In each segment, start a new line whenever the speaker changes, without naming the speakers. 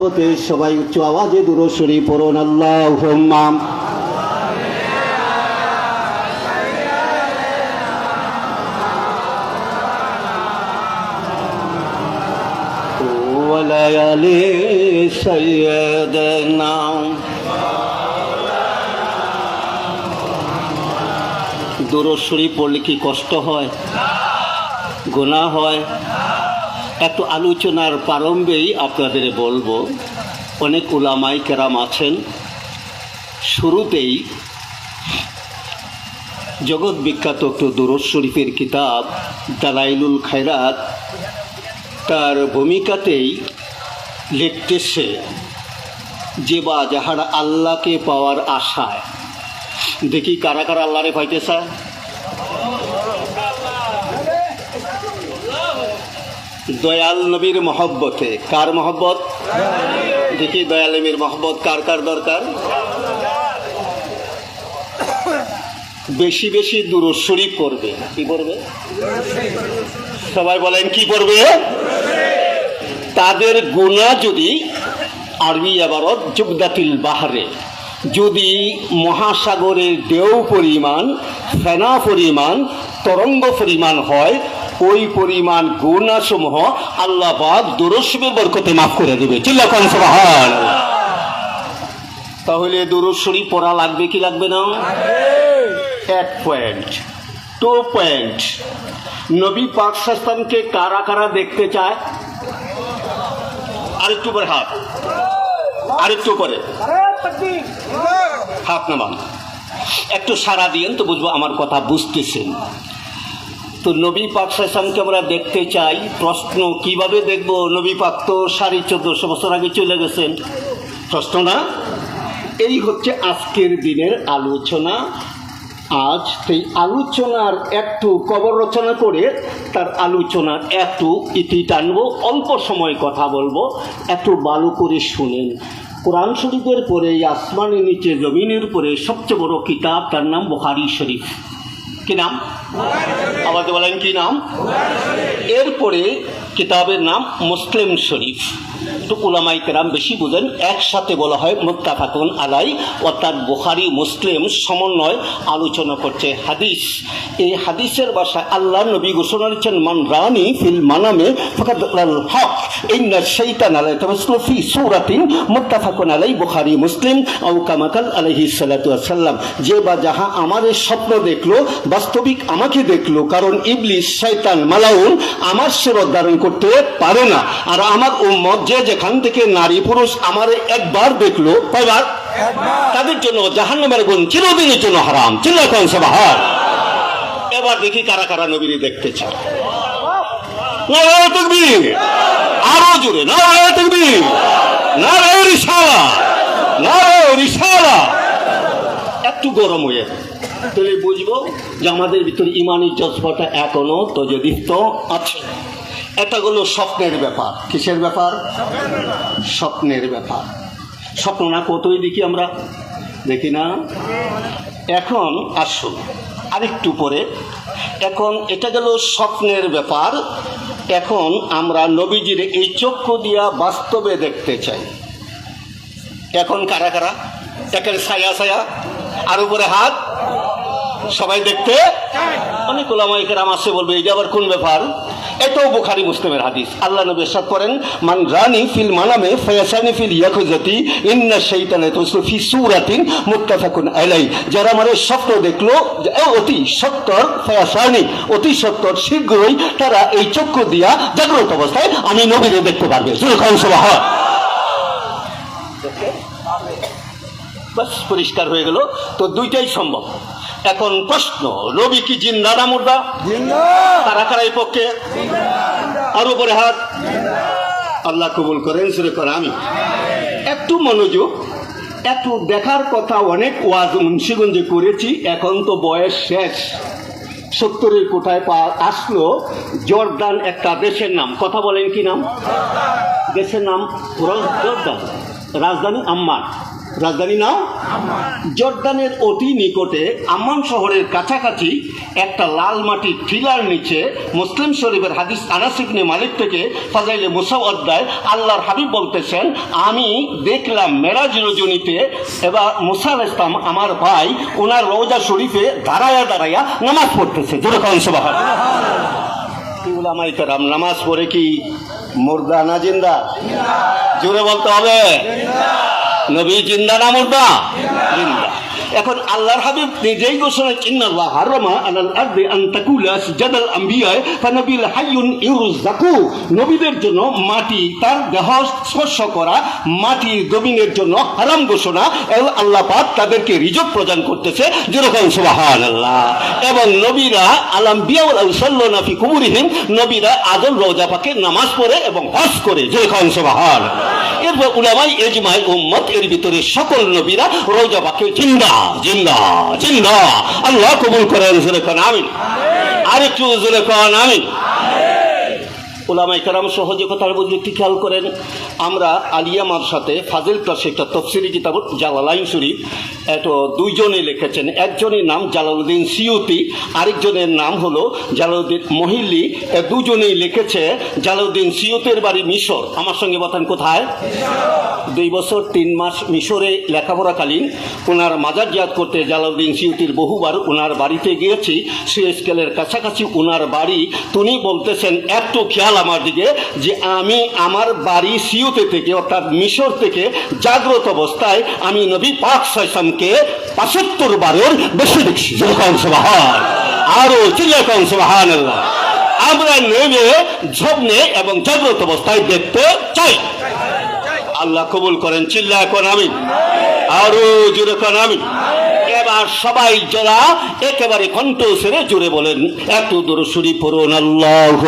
হতে সবাই উচ্চ আওয়াজে দূরস্বরী পড়ুন আল্লাহ وليالي سيدنا দূরস্বরী পড়লে কি কষ্ট হয় গোনা হয় একটু আলোচনার প্রারম্ভেই আপনাদের বলব, অনেক উলামাই কেরাম আছেন। শুরুতেই জগৎ বিখ্যাত একটু দুরুদ শরীফের কিতাব, দালাইলুল খায়রাত, তার ভূমিকাতেই লিখতেছে, যে বা যাহারা আল্লাহকে পাওয়ার আশায়। দেখি কারা কারা আল্লাহরে পাইতে চায় দয়াল নবীর মহব্বতে। কার মহব্বত? দেখি দয়াল নবীর মহব্বত কার কার দরকার? বেশি বেশি দূরস্বরী করবে কি করবে সবাই বলেন কি করবে তাদের গুণা যদি আরবি আবারত জুবদাতিল বাহারে, যদি মহাসাগরের ঢেউ পরিমাণ, ফেনা পরিমাণ, তরঙ্গ পরিমাণ হয় ওই পরিমাণ গুণাসমূহ আল্লাহ পাক দুরস্বের বরকতে মাফ করে দেবে। চিল্লাখান সবাহান। তাহলে দুরস্বরী পড়া লাগবে কি লাগবে না? এক পয়েন্ট টু পয়েন্ট নবী পাক সাস্তানকে কারা কারা দেখতে চায়? আরেকটু পরে হাত। আরেকটু পরে হাত নামান। একটু সারা দিয়েন তো বুঝব আমার কথা বুঝতেছেন। তো নবী পাক সাইসামকে আমরা দেখতে চাই। প্রশ্ন, কীভাবে দেখব নবী পাক? তো সাড়ে চোদ্দশো বছর আগে চলে গেছেন। প্রশ্ন না? এই হচ্ছে আজকের দিনের আলোচনা। আজ সেই আলোচনার একটু কবর রচনা করে তার আলোচনার একটু ইতি টানব, অল্প সময় কথা বলব, একটু ভালো করে শুনেন। কোরআন শরীফের পরে, আসমানের নিচে, জমিনের পরে সবচেয়ে বড় কিতাব, তার নাম বুখারি শরীফ। কি নাম? আমাকে বলেন কি নাম? এরপরে কিতাবের নাম মুসলিম শরীফ। তো উলামাই কেরাম বেশি বুঝেন, একসাথে বলা হয় মুত্তাফাকুন আলাই, অর্থাৎ বুখারি, মুসলিম সমন্বয় আলোচনা করছে হাদিস। এই হাদিসের ভাষায় আল্লাহ নবী ঘোষণা দিচ্ছেন মান রানি ফিল মানামে হক, ইন্না আলাই মুসলিম কামাকাল আলাইহি সাল্লাতু যে বা যাহা আমাদের স্বপ্ন দেখল, বাস্তবিক আমাকে দেখল, কারণ ইবলিস শয়তান মালাউন আমার সুরত ধারণ করতে পারে না। আর আমার উম্মত যে যেখান থেকে নারী পুরুষ আমার একবার দেখল কয়বার? তাদের জন্য জাহান্নামের গুণ চিরদিনের জন্য হারাম। চিল্লাখন সবাহার এবার দেখি কারা কারা নবীরে দেখতে চায়। আরও জোরে নারায়ণ রিসালা। একটু গরম হয়ে। তাহলে বুঝব যে আমাদের ভিতরে ইমানি জজবাটা এখনও তজদিত আছে। এটা হলো স্বপ্নের ব্যাপার। কিসের ব্যাপার? স্বপ্নের ব্যাপার। স্বপ্ন না কতই দেখি আমরা? দেখি না? এখন আসুন, আরেকটু পরে এখন এটা গেল স্বপ্নের ব্যাপার। এখন আমরা নবীজির এই চক্ষু দিয়া বাস্তবে দেখতে চাই। এখন কারা কারা? একের ছায়া ছায়া, আর উপরে হাত। সবাই দেখতে? অনেক ওলামাই কেরাম আসে বলবে এটা আবার কোন ব্যাপার? এটাও বুখারি মুসলিমের হাদিস। আল্লাহ নবী সাদ করেন, মান রানি ফিল মানামে ফয়াসানি ফিল ইয়াকুজাতি, ইন্না শাইতানে তুসলু ফি সূরাতিন মুত্তাফাকুন আলাই যারা আমার স্বপ্ন দেখল অতি সত্তর ফয়াসানি, অতি সত্তর শীঘ্রই তারা এই চক্ষু দিয়া জাগ্রত অবস্থায় আমি নবীরে দেখতে পারবে। সুরক্ষণ সভা হয় বাস পরিষ্কার হয়ে গেল। তো দুইটাই সম্ভব। এখন প্রশ্ন রবি কি জিন্দা না মুর্দা কারা কারা এই পক্ষে? আর উপরে হাত। আল্লাহ কবুল করেন সুরে করে আমি একটু মনোযোগ একটু দেখার কথা অনেক ওয়াজ মুন্সিগঞ্জে করেছি এখন তো বয়স শেষ। সত্তরের কোঠায় পা আসলো জর্দান একটা দেশের নাম। কথা বলেন কি নাম? দেশের নাম? জর্দান। রাজধানী আম্মান রাজধানী নাও। জর্দানের অতি নিকটে আম্মান শহরের কাছাকাছি একটা লাল মাটির ঠিলার নিচে মুসলিম শরীফের হাদিস আনাস ইবনে মালিক থেকে ফাজাইলে মুসাও অধ্যায় আল্লাহর হাবিব বলতেছেন, আমি দেখলাম মেরাজ রজনীতে এবার মুসা ইসলাম আমার ভাই ওনার রোজা শরীফে দাঁড়ায়া দাঁড়ায়া নামাজ পড়তেছে। যেরকম নামাজ পড়ে কি মুর্দা না জিন্দা? জোরে বলতে হবে। নবী জিন্দা না মুর্দা? এখন আল্লাহর হাবিব নিজেই ঘোষণা ইন্নাল্লাহ হারামা আলাল আরদি আন তাকুলা সিজাদাল আম্বিয়া ফানাবিল হাইয়ুন ইউরজাকু নবীদের জন্য মাটি তার দেহ স্পর্শ করা, মাটি জমিনের জন্য হারাম ঘোষণা আল্লাহ পাক তাদেরকে রিজক প্রদান করতেছে। যেরকম সুবহানাল্লাহ। এবং নবীরা আলাম বিয়াউল আউসাল্লানা ফি কুবুরিহিম, নবীরা আদল রোজা পাকে নামাজ পড়ে এবং হজ করে। যেরকম সুবহানাল্লাহ। এরপর উলামাই এজমাই উম্মত, এর ভিতরে সকল নবীরা রোজা পাকে জিন্দা জিন্দা জিন্দা। আল্লাহ কবুল করেন, জোরে খান আমিন। আরেকটু জোরে কন, আমিন। ওলামাই কারাম সহজে কথা বুঝলে একটু খেয়াল করেন, আমরা আলিয়া মার সাথে ফাজিল ক্লাসে একটা তফসিলি কিতাব, জালালাইন শরীফ, এত দুইজনে লিখেছেন। একজনের নাম জালালউদ্দিন সিউতি, আরেকজনের নাম হলো জালালউদ্দিন মহিল্লি। দুজনেই লিখেছে জালালউদ্দিন সিউতের বাড়ি মিশর। আমার সঙ্গে বলেন কোথায়? দুই বছর, তিন মাস মিশরে লেখাপড়াকালীন। ওনার মাজার জিয়াদ করতে জালাউদ্দিন সিউতির বহুবার ওনার বাড়িতে গিয়েছি। সে স্কেলের কাছাকাছি ওনার বাড়ি। তিনি বলতেছেন একটু খেয়াল আমার দিকে যে আমি আমার বাড়ি সিউতে থেকে, অর্থাৎ মিশর থেকে জাগ্রত অবস্থায় আমি নবী পাক সাইসামকে পঁচাত্তর বারের বেশি দেখছি। যেরকম সবাহান। আরও চিরকম সবাহান আমরা নেমে ঝবনে এবং জাগ্রত অবস্থায় দেখতে চাই। আল্লাহ কবুল করেন চিল্লা এখন আমি আরও জুড়ে করেন আমি এবার সবাই যারা একেবারে কণ্ঠ সেরে জুড়ে বলেন, এত দূর সুরি পড়ুন আল্লাহ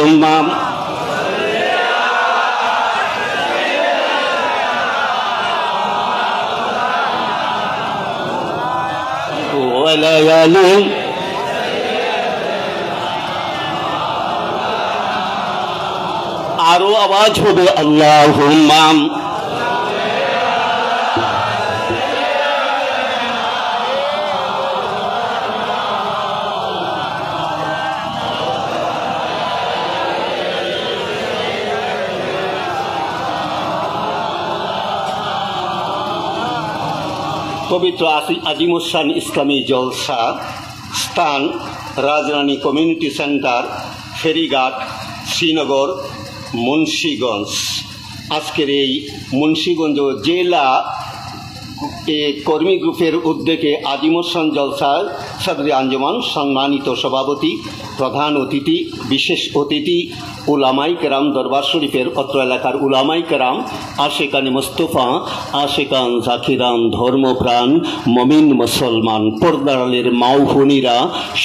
وليال আরো আওয়াজ হবে আল্লাহ পবিত্র আজিমুসান ইসলামী জলসা স্থান রাজরানী কমিউনিটি সেন্টার, ফেরিঘাট, শ্রীনগর, মুন্সীগঞ্জ। আজকের এই মুন্সীগঞ্জ জেলা কর্মী গ্রুপের উদ্যোগে আজিমুসান জলসার সদরি আঞ্জমান সম্মানিত সভাপতি, প্রধান অতিথি, বিশেষ অতিথি উলামাই কেরাম দরবার শরীফের অত্র এলাকার উলামাই কেরাম আশেকানি মোস্তফা, আশেকান জাকিরান ধর্মপ্রাণ, মমিন মুসলমান, পর্দারালের মাউফনিরা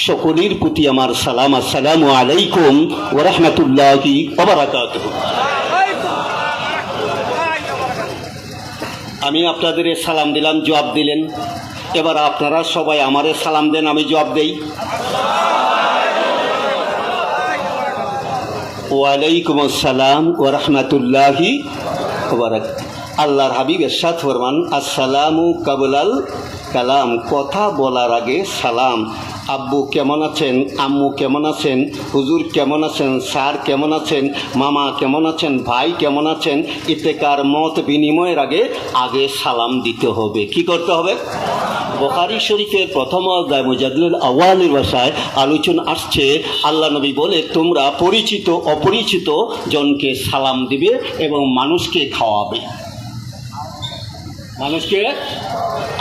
সকলের প্রতি আমার সালাম, আসসালামু আলাইকুম ওরহমতুল্লাহি ওবরাকাতুহু আমি আপনাদের সালাম দিলাম, জবাব দিলেন। এবার আপনারা সবাই আমারে সালাম দেন, আমি জবাব দেই। ওয়ালাইকুম আসসালাম ওরহমতুল্লাহি রহমতুল্লাহি আল্লাহর হাবিব এরশাদ ফরমান, আসসালামু কাবুলাল কালাম। কথা বলার আগে সালাম। আব্বু কেমন আছেন? আম্মু কেমন আছেন? হুজুর কেমন আছেন? স্যার কেমন আছেন? মামা কেমন আছেন? ভাই কেমন আছেন? ইতেকার মত বিনিময়ের আগে আগে সালাম দিতে হবে। কি করতে হবে? বোখারি শরীফের প্রথম অধ্যায় মুজাদুল আওয়ালের ভাষায় আলোচনা আসছে। আল্লাহ নবী বলে, তোমরা পরিচিত, অপরিচিত জনকে সালাম দিবে এবং মানুষকে খাওয়াবে। মানুষকে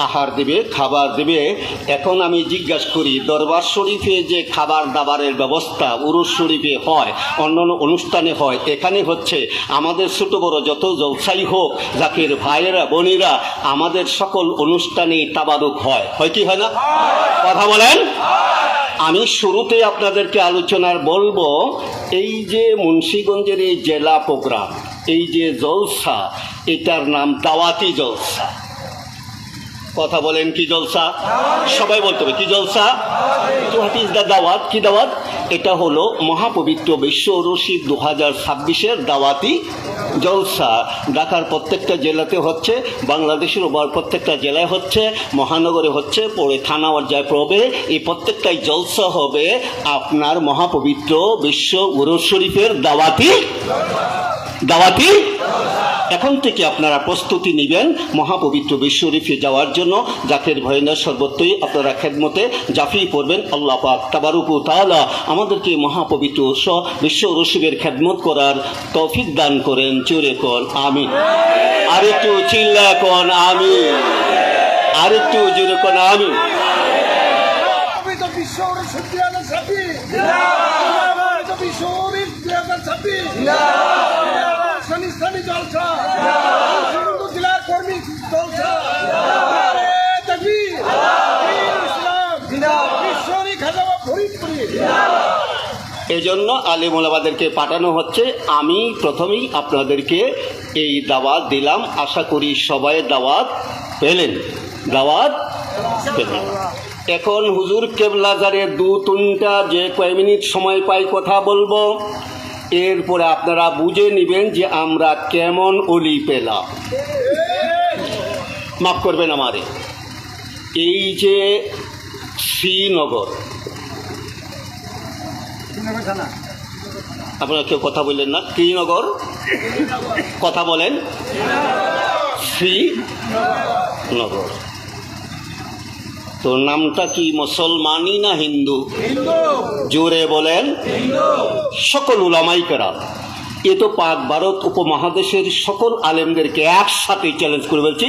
আহার দেবে, খাবার দেবে। এখন আমি জিজ্ঞাসা করি, দরবার শরীফে যে খাবার দাবারের ব্যবস্থা উরুস শরীফে হয়, অন্যান্য অনুষ্ঠানে হয়, এখানে হচ্ছে আমাদের ছোট বড় যত জলসাই হোক, জাকির ভাইয়েরা, বোনেরা, আমাদের সকল অনুষ্ঠানেই তাবারুক হয়। হয় কি হয় না? কথা বলেন। আমি শুরুতে আপনাদেরকে আলোচনার বলব, এই যে মুন্সীগঞ্জের এই জেলা প্রোগ্রাম, এই যে জলসা এটার নাম দাওয়াতি জলসা। কথা বলেন কি জলসা? সবাই বলতে হবে কি জলসা? হোয়াট ইজ দ্য দাওয়াত? কি দাওয়াত? এটা হলো মহাপবিত্র বিশ্ব রশিদ দু হাজার ছাব্বিশের দাওয়াতি জলসা। ঢাকার প্রত্যেকটা জেলাতে হচ্ছে বাংলাদেশের ওপর প্রত্যেকটা জেলায় হচ্ছে মহানগরে হচ্ছে পরে থানা পর্যায়ে পড়বে। এই প্রত্যেকটাই জলসা হবে আপনার মহাপবিত্র বিশ্ব উরুস শরীফের দাওয়াতি। দাওয়াতি? এখন থেকে আপনারা প্রস্তুতি নেবেন মহাপবিত্র বিশ্ব শরীফে যাওয়ার জন্য। জাকের ভয়নার সর্বত্রই আপনারা খেদমতে জাফিয়ে পড়বেন। আল্লাহ পাক তাবারুকু তাআলা আমাদেরকে মহাপবিত্র স- বিশ্ব রসিবের খেদমত করার তৌফিক দান করেন। চোরে কন আমি আর একটু চিল্লা কন আমি আর একটু জোরে কন আমি
বিশ্ব উনিশশো তিরানব্বই ছাব্বিশ পবিত্র বিশ্ব উনিশশো দুই হাজার ছাব্বিশ স্থানীয় স্থানীয় জলসা সমস্ত জেলার কর্মী জলসা নারে তাকবীর, দিন ইসলাম ঈশ্বরী খাজাবা ফরিদপুরি
এই জন্য আলিমুলাবাদেরকে পাঠানো হচ্ছে। আমি প্রথমেই আপনাদেরকে এই দাওয়াত দিলাম। আশা করি সবাই দাওয়াত পেলেন। দাওয়াত পেলেন। এখন হুজুর কেবলাজারের দু তিনটা যে কয় মিনিট সময় পাই কথা বলব। এরপরে আপনারা বুঝে নেবেন যে আমরা কেমন অলি পেলাম। মাফ করবেন আমারে। এই যে শ্রীনগর। আপনারা কেউ কথা বললেন না। শ্রীনগর কথা বলেন। শ্রীনগর। তো নামটা কি মুসলমানই না হিন্দু? জোরে বলেন। সকল উলামাইকেরা এ তো পাক ভারত উপমহাদেশের সকল আলেমদেরকে একসাথে চ্যালেঞ্জ করে বলছি